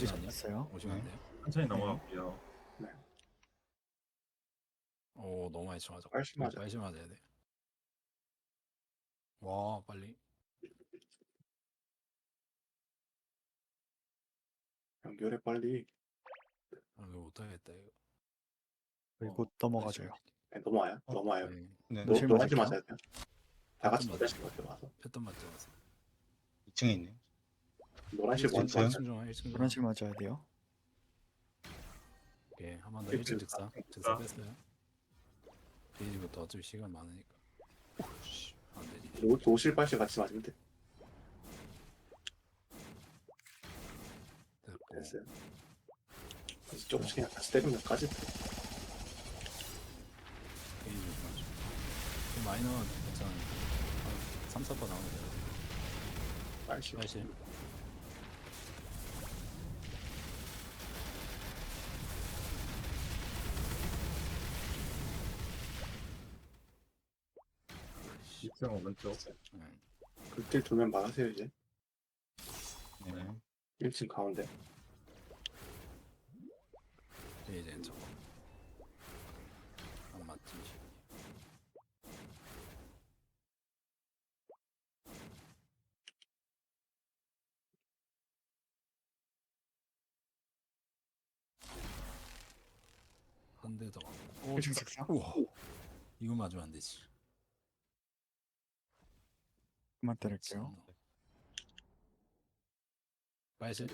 이제 잠시만요. 잡았어요. 오시면 안 네. 돼요. 천천히 넘어갈게요. 오 너무 많이 쳐맞아. 빨리 맞아. 빨리 맞아야 돼. 와 빨리. 연결해 빨리. 아, 이거 못하겠다 이거. 거의 어, 곧 넘어가줘요. 네, 넘어와요. 넘어와요. 네. 노, 네, 노실 노란지 맞을게요. 맞아야 돼요. 다 같이 맞아요. 노란색 맞아 와서. 패턴 맞지 마세요. 2층에 있네요. 노란색 먼저 있어요? 맞아. 1층 중 1층 중. 그런 식으로 맞아야 돼요. 오케이 한번 더 일층 1층 즉사. 아, 즉사 아. 뺐어요. 게이지부터 어차피 시간 많으니까. 오씨 안 되지. 노, 노실 빨씨 같이 맞으면 돼. 됐고. 됐어요. 그래서 조금씩 그냥 같이 때리면 까지. 맞죠. 마이너 괜찮아요. 3, 4번 나오면 돼요. 빨리. 입장 오른쪽. 네. 그길 두면 막으세요 이제. 네. 1층 가운데. 게이지는 저거. 안 맞지. 한대 더. 오, 1층 직사. 우와. 이거 맞으면 안 되지. 그만 때릴게요. 빨실.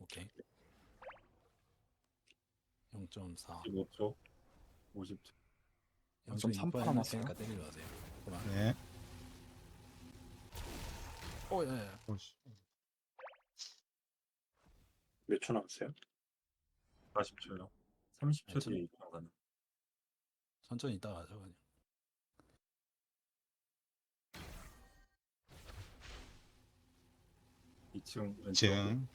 오케이. 0.4. 15초. 50초. 0.3% 남았어요. 때리러 가세요. 그만. 네. 오, 예, 예. 오씨. 몇 초 남았어요? 40초요. 30초 괜찮아. 뒤에 가능. 천천히 있다가 하죠, 그냥. 이층 왼쪽. 2층.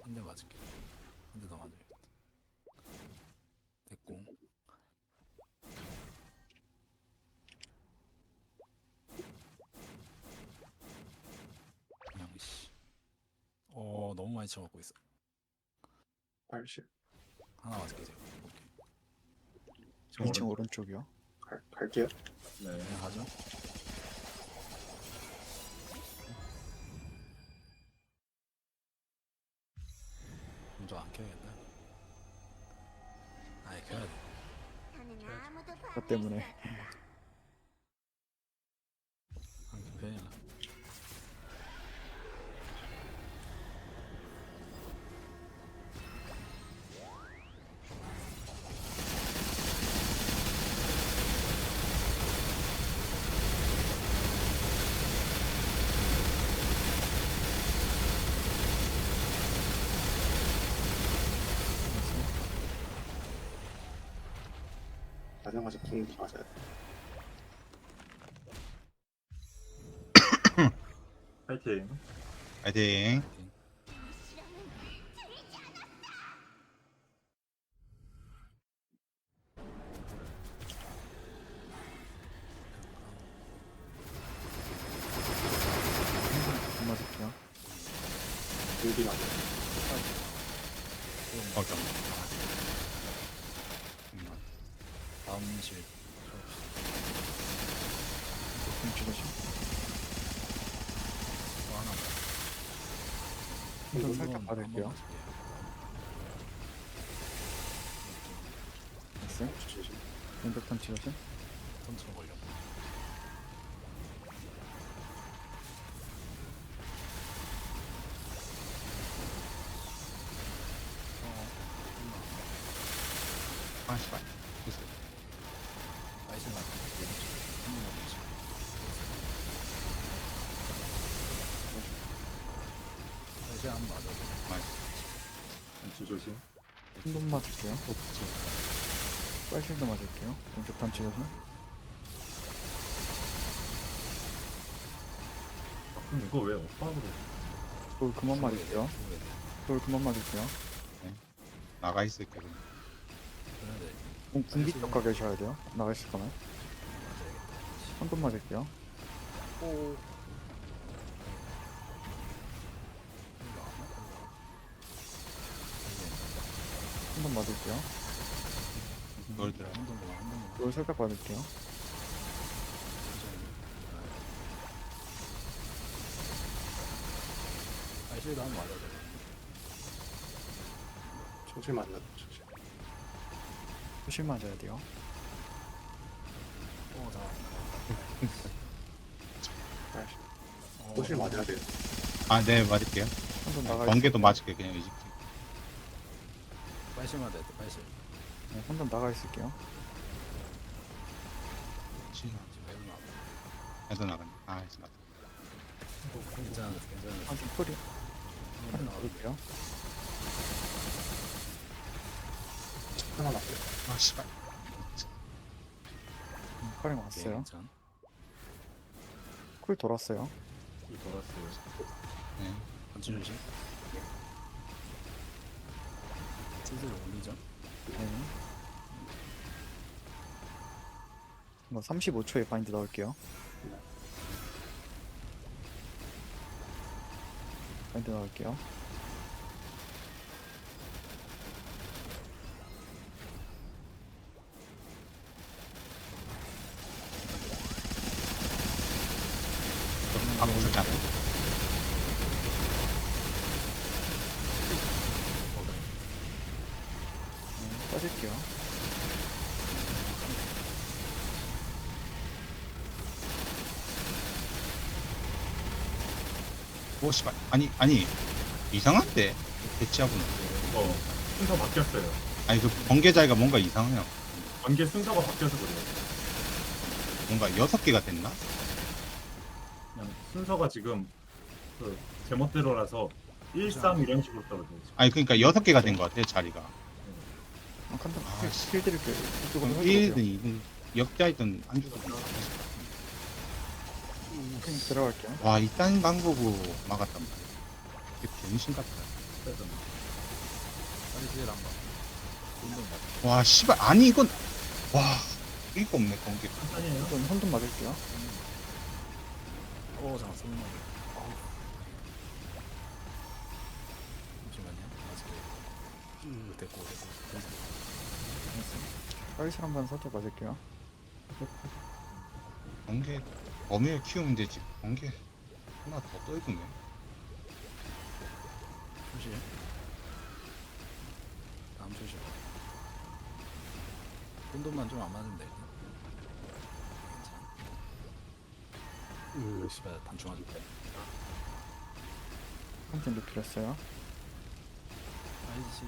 한대 맞을게. 한 대 더 맞아야겠다. 됐고. 그냥 씨. 어, 너무 많이 쳐먹고 있어. 빨씨. 하나 맞을게. 오케이. 2층 오른쪽이요. 갈, 갈게요. 네. 그냥 하죠. 그것 때문에. 한개 켜야나. 가자마자 궁 맞아야 돼. 파이팅. 파이팅. 안 맞을게요. 궁이 맞아. 어, 좀. 음, 다음 실. 좀 찍으시. 또 하나. 좀 살짝 받을게요. 됐어요. 조심. 왼벽탄 찍으시. 턴처 걸려. 아, 씨발. 됐어요. 한번 맞아. 왼쪽 조심. 한번 맞을게요. 빨실도 맞을게요. 왼쪽탄 찍으시. 아, 그럼 이거 왜 엇박으로? 돌 그만 맞을게요. 돌 그만 맞을게요. 나가 있을게. 그럼. 공 군기 쪽 가 계셔야 돼요. 나가실 거면. 맞아야겠다. 한번 맞을게요. 오. 한번 맞을게요. 한번 더, 한번 더. 돌 살짝 맞을게요. 알실드 한번 표실 맞아야 돼요. 어, 자. 아이씨, 어, 호실 맞아야 돼요. 아, 네, 맞을게요. 한번 나가 번개도 맞을게요, 그냥 이집. 빨실 맞아야 돼, 빨실. 네, 한번 나가 있을게요. 지금 매우 나와. 해도 나가네. 아, 해서 나가. 괜찮아, 괜찮아. 한번 풀이 나와. 나올게요. 하나 맞아요. 아, 씨발. 음, 네, 왔어요. 괜찮아. 쿨 돌았어요. 이 돌았어요. 네. 건치 조심. 슬슬 올리죠. 네. 이거 35초에 바인드 넣을게요. 바인드 넣을게요. 아, 무섭지 않아요? 네, 빠질게요. 오, 씨발. 아니, 아니. 이상한데? 대치하고는. 어, 순서 바뀌었어요. 아니, 그 번개 자리가 뭔가 이상해요. 번개 순서가 바뀌어서 그래요. 뭔가 여섯 개가 됐나? 그냥 순서가 지금 그 제멋대로라서 1, 3 이런 식으로 떨어져요. 지금. 아니, 그러니까 여섯 개가 된 것 같아요, 자리가. 아, 칸다. 아, 씨. 힐 드릴게요. 이쪽으로 그럼 해주세요. 1든 2든 역자이든 안 주든. 그냥 들어갈게요. 와, 이딴 방법으로 막았단 말이야. 이게 병신 같다. 운동 와, 씨발. 아니, 이건. 와, 이거 없네, 번개. 아니에요. 한번 한번 맞을게요. 오, 잠깐, 손 맞아. 잠시만요. 아직. 으, 됐고, 됐고. 빨실 한번 살짝 맞을게요. 번개, 범위를 키우면 되지. 번개. 하나 더 떨구네. 조심. 다음 조심. 혼돈만 좀 안 맞으면 돼. 으, 씨발, 단충 아줄 때. 한번 높이렸어요. 아이씨.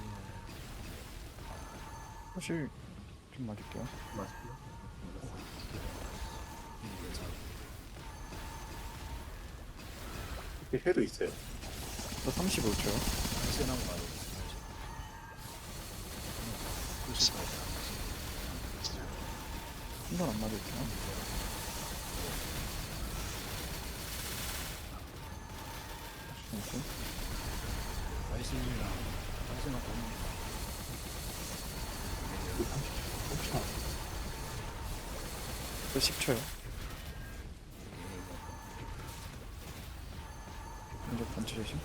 사실 좀 맞을게요. 괜찮아. 이렇게 해도 있어요. 저 35초. 아이씨, 나무 맞아. 아이씨. 한번 안 맞을게요. 나이스. 아이씨랑 아이씨랑 보는 혹시나 저 10초요. 먼저 번치 조심.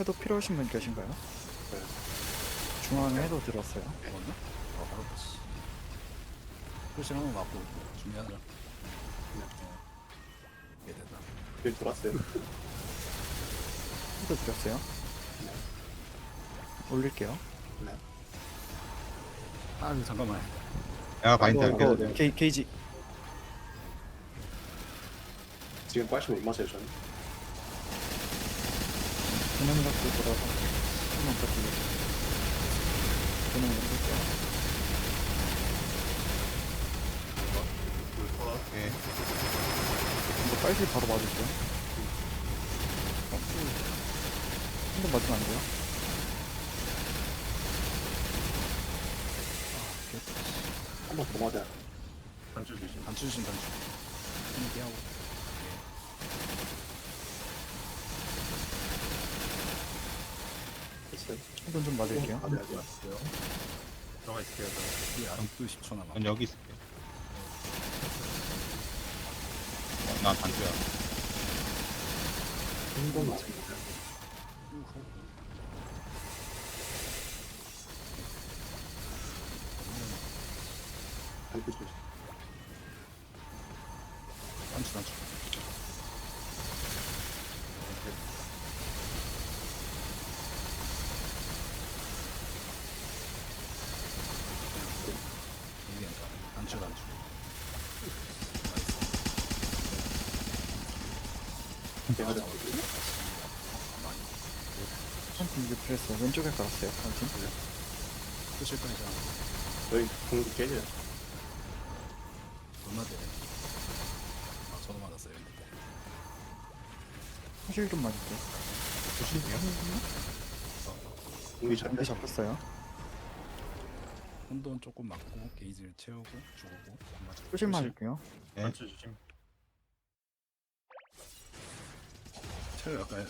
해도 필요하신 분 계신가요? 네. 중앙에 해도 들었어요. 먹었나? 어, 바로 봤어. 표시 한번 맞고 준비하자. 이게 됐다. 여기 돌았어요. 해도 들었어요. 올릴게요. 네. 아, 잠깐만. 내가 바인드 할게. 이거 네. 게이, 게이지. 지금 빠시면 못 맞아요, 저는. 그냥 갖고 돌아서 한번 버티고. 그냥 쓸게요. 오케이. 이거 빨실 바로 맞을게요. 어, 한번 맞으면 안 돼요? 한번 더 맞아야 단추 주심. 단추 주심 단추. 이렇게 하고. 됐어요. 한번 좀 맞을게요. 맞아야 돼요. 맞고요. 들어가 있을게요. 아직도 10초 남아. 전 여기 있을게. 나 단추야. 한번 맞습니다. 단추 조심. 단추 단추. 이게 단추 단추. 내가 잡 한팀 이제 프레스 왼쪽에 깔았어요. 한팀. 표실 거니까 저희 공기 깨져요. 얼마 돼? 아 저도 맞았어요. 근데. 사실 좀 맞을게요. 공기 잘 안돼 잡혔어요. 혼돈 조금 맞고 게이지를 채우고 안 맞아. 표실 맞을게요. 네. 조심. 채우 약간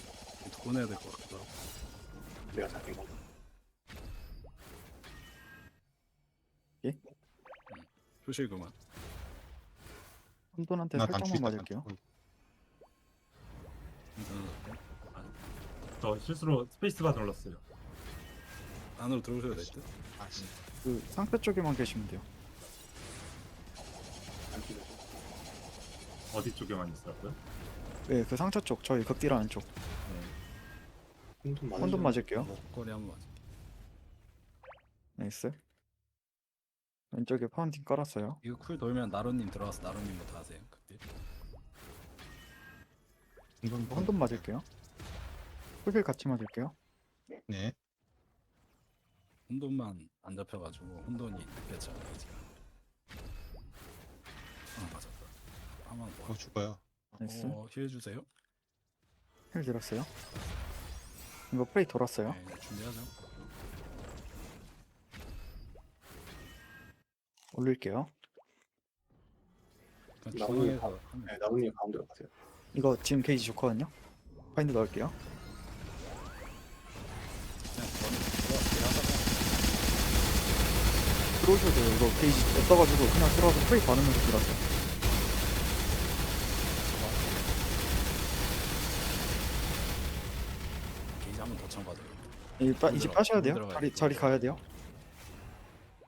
꺼내야 될 것 같기도 하고. 내가 잡힌 거. 표실 그만. 한돈한테 나 살짝만 단추 있다. 맞을게요. 단추. 저 실수로 스페이스바 눌렀어요. 안으로 들어오셔야 될 듯. 아, 씨. 그 상표 쪽에만 계시면 돼요. 어디 쪽에만 있었고요? 네, 그 상처 쪽 저희 극딜하는 쪽. 혼돈 맞으 혼돈 맞을게요. 목걸이 한번 맞아. 나이스. 왼쪽에 파운틴 깔았어요. 이거 쿨 돌면 나루님 들어가서 나루님부터 하세요. 그때. 이건 뭐- 혼돈 맞을게요. 풀필 같이 맞을게요. 네. 혼돈만 안 잡혀가지고 혼돈이 느꼈죠. 게이지가. 아 맞았다. 한번 어, 뭐. 죽어요. 나이스. 어, 힐 주세요. 힐 들었어요. 이거 프레이 돌았어요. 네, 준비하죠. 올릴게요. 중앙에서 하면 네, 나무님 가운데로 가세요. 이거 지금 게이지 좋거든요. 파인드 넣을게요. 그냥 들어갈게요 들어오셔도 돼요. 이거 게이지 없어가지고 그냥 들어가서 프레이 받으면서 들어가세요. 게이지 한 번 더 참가줘요. 이 빠, 이제 빠셔야 돼요. 자리, 자리 가야 돼요.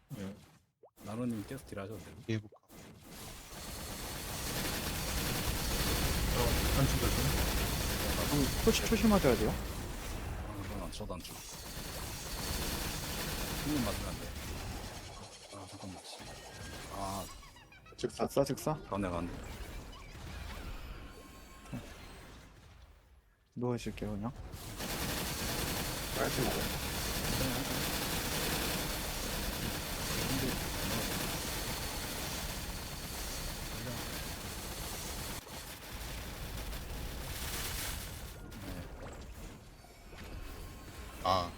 네. 나루님 계속 딜하셔도 돼요. 해볼까? 저 단추 조심. 맞아야 돼요. 아, 안 쳐도 안 쳐. 힘은 맞으면 안 돼. 아 잠깐만. 씨. 아 즉사 즉사 즉사. 가운데 가운데. 누워 있을게요 그냥. 깔끔 맞아요. 아,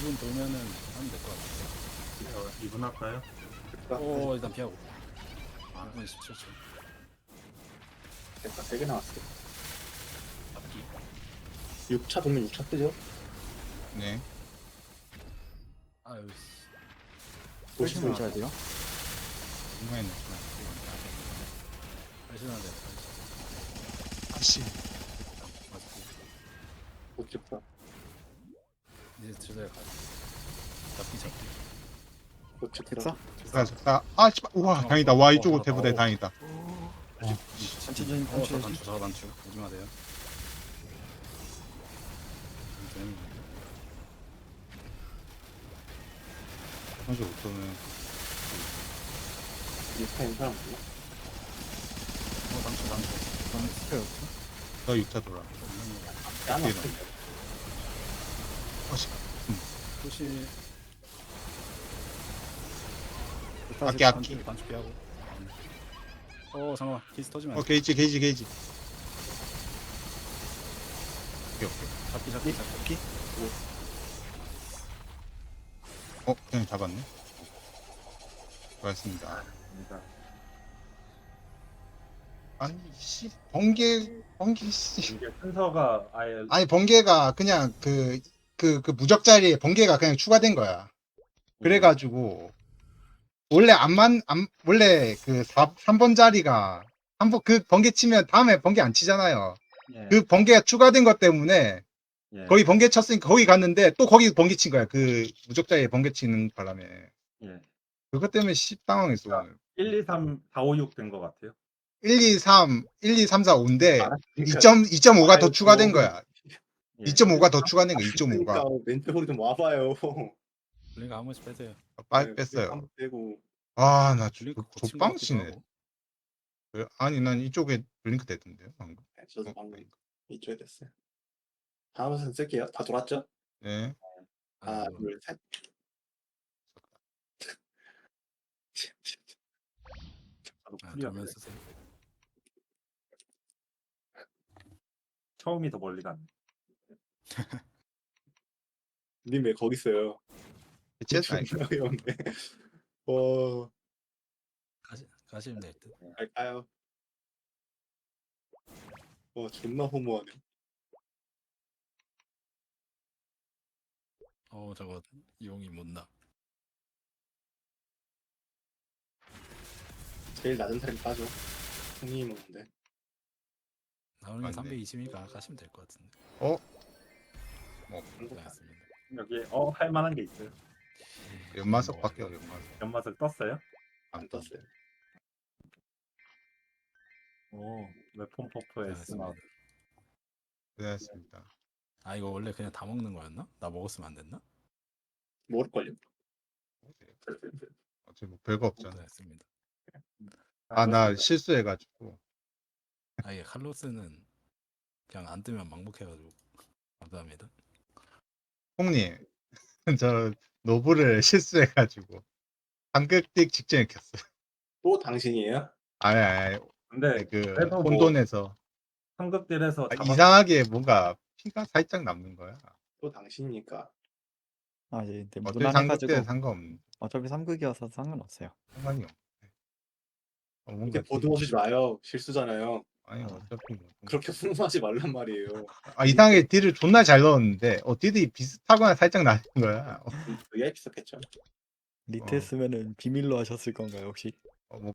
2분 돌면은 하면 될 것 같아요. 어, 이분 할까요? 즉사 오 일단 피하고. 아 1분 17초. 즉사 3개 나왔어요. 잡기. 6차 돌면 6차 뜨죠? 네. 아유 씨. 초심 보시면 맞아야 돼요. 중간에 넣지. 마. 아씨. 맞고. 못 즉사. 이제 제자리 가. 잡기 잡기. 못. 즉사. 즉사, 즉사. 아, 씨발. 우와, 다행이다. 와, 이쪽으로 대부대 다행이다. 어, 저 전체 단추, 저 단추. 조심하세요. 음, 사실 어쩌면 6차인 사람 없나? 어, 단추, 단추. 저는 스페였죠. 저 6차 돌아. 안 뒤에 왔어요. 아씨. 혹시 아끼, 아끼. 피하고. 어, 잠깐만. 케이스 터지면 어, 안 돼. 게이지, 게이지, 게이지. 오케이, 오케이. 잡기, 잡기, 잡기. 어, 그냥 잡았네. 고맙습니다. 아니, 씨, 번개, 번개, 씨. 이게 순서가 아예 아니, 번개가 그냥 그, 그, 그 무적 자리에 번개가 그냥 추가된 거야. 그래가지고, 원래 안만 안 원래 그 4, 3번 자리가 한 번 그 번개 치면 다음에 번개 안 치잖아요. 예. 그 번개가 추가된 것 때문에 예. 거기 번개 쳤으니까 거기 갔는데 또 거기 번개 친 거야. 그 무적자에 번개 치는 바람에 예. 그것 때문에 씨 당황했어. 오늘. 1, 2, 3, 4, 5, 6 된 것 같아요. 1, 2, 3, 1, 2, 3, 4, 5인데 아, 그러니까 2점 2.5가 더 아이고. 추가된 거야. 예. 2.5가 더 추가된 거야. 2.5가 그러니까 멘트 소리 좀 와봐요. 블링크 한 번씩 빼세요. 빨리 뺐어요. 빼고 아나 것 족빵 같기도 치네. 하고. 그, 아니 난 이쪽에 블링크 됐던데요. 방금. 네, 저도 어, 방금 이쪽에 됐어요. 다음 선 쓸게요. 다 돌았죠? 네. 하나, 아이고, 둘, 셋. 저도 아, 클리어 돌면 돼. 쓰세요. 처음이 더 멀리 갔네. 님왜 거기 있어요? 존나 어이없네. 어, 가시, 가시면 될 듯. 갈까요? 어, 존나 허무하네. 어 저거 이용이 못 나. 제일 낮은 사람이 빠져. 형님이 먹는데. 나오는 게 맞네. 320이니까 가시면 될 것 같은데. 어? 고생하셨습니다. 여기 어 할 만한 게 있어요. 연마석 바뀌어 연마석. 연마석 떴어요? 안 떴어요. 오 웨폰 퍼프 S 나 고생하셨습니다. 아 이거 원래 그냥 다 먹는 거였나? 나 먹었으면 안 됐나? 먹을걸요? 어차피 뭐 별거 없잖아. 고생했습니다. 아 나 실수해가지고. 아 이게 칼로스는 그냥 안 뜨면 망복해가지고 감사합니다. 홍님 저 노브를 실수해가지고 한글띡 직전에 켰어요. 또 당신이에요? 아니 아니 근데 그 그래도 뭐 혼돈에서 상급딜에서 아, 이상하게 뭔가 피가 살짝 남는 거야. 또 당신이니까. 아 이제 근데 어차피 무난해가지고 상급대 상관없는 어차피 3극이어서 상관없어요. 상관이 없네. 어, 뭔가 이렇게 보듬어주지 마요. 실수잖아요. 아니 어차피 뭐. 그렇게 풍부하지 말란 말이에요. 아 이상하게 딜을 존나 잘 넣었는데 어 딜이 비슷하거나 살짝 나는 거야. 어, VIP 썼겠죠? 리트 어. 했으면은 비밀로 하셨을 건가요 혹시?